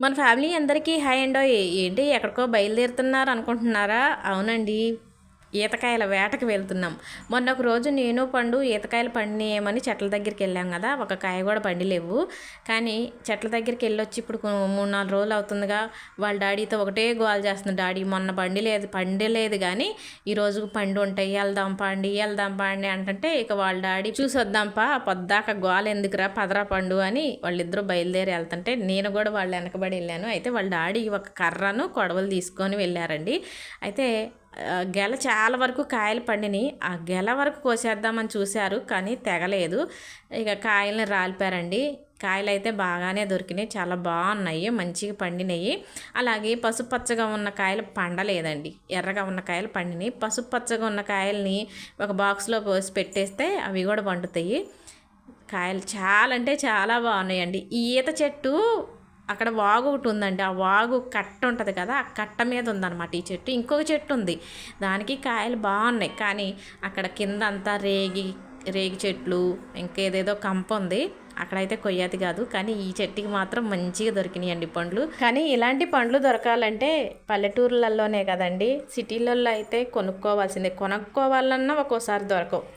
మన ఫ్యామిలీ అందరికీ hi and ఏంటి ఎక్కడికో బయలుదేరుతున్నారు అనుకుంటున్నారా? అవునండి. ఈతకాయల వేటకు వెళ్తున్నాం. మొన్న ఒక రోజు నేను పండు ఈతకాయలు పండినేయమని చెట్ల దగ్గరికి వెళ్ళాం కదా ఒక కాయ కూడా పండిలేవు. కానీ చెట్ల దగ్గరికి వెళ్ళొచ్చి ఇప్పుడు మూడు నాలుగు రోజులు అవుతుందిగా వాళ్ళ డాడీతో ఒకటే గోల్ చేస్తుంది. డాడీ మొన్న పండిలేదు లేదు పండి లేదు కానీ ఈరోజు పండు ఉంటాయి వెళ్దాం పండి వెళ్దాం పండి అంటే ఇక వాళ్ళ డాడీ చూసి వద్దాంపా పొద్దాక గోల ఎందుకురా పదరా పండు అని వాళ్ళిద్దరూ బయలుదేరి వెళ్తుంటే నేను కూడా వాళ్ళు వెనకబడి వెళ్ళాను. అయితే వాళ్ళ డాడీ ఒక కర్రను కొడవలు తీసుకొని వెళ్ళారండి. అయితే గెల చాలా వరకు కాయలు పండినాయి. ఆ గెల వరకు కోసేద్దామని చూశారు కానీ తెగలేదు. ఇక కాయలని రాలిపారండి. కాయలు అయితే బాగానే దొరికినాయి చాలా బాగున్నాయి మంచిగా పండినాయి. అలాగే పసుపు పచ్చగా ఉన్న కాయలు పండలేదండి. ఎర్రగా ఉన్న కాయలు పండినాయి. పసుపు పచ్చగా ఉన్న కాయల్ని ఒక బాక్స్లో పోసి పెట్టేస్తే అవి కూడా పండుతాయి. కాయలు చాలా అంటే చాలా బాగున్నాయండి. ఈ ఈత చెట్టు అక్కడ వాగు ఒకటి ఉందండి. ఆ వాగు కట్ట ఉంటుంది కదా ఆ కట్ట మీద ఉందన్నమాట ఈ చెట్టు. ఇంకొక చెట్టు ఉంది. దానికి కాయలు బాగున్నాయి. కానీ అక్కడ కింద అంతా రేగి రేగి చెట్లు ఇంకేదేదో కంప ఉంది. అక్కడైతే కొయ్యాది కాదు. కానీ ఈ చెట్టుకి మాత్రం మంచిగా దొరికినాయండి పండ్లు. కానీ ఇలాంటి పండ్లు దొరకాలంటే పల్లెటూర్లలోనే కదండి. సిటీలలో అయితే కొనుక్కోవాల్సిందే. కొనుక్కోవాలన్నా ఒక్కోసారి దొరకవు.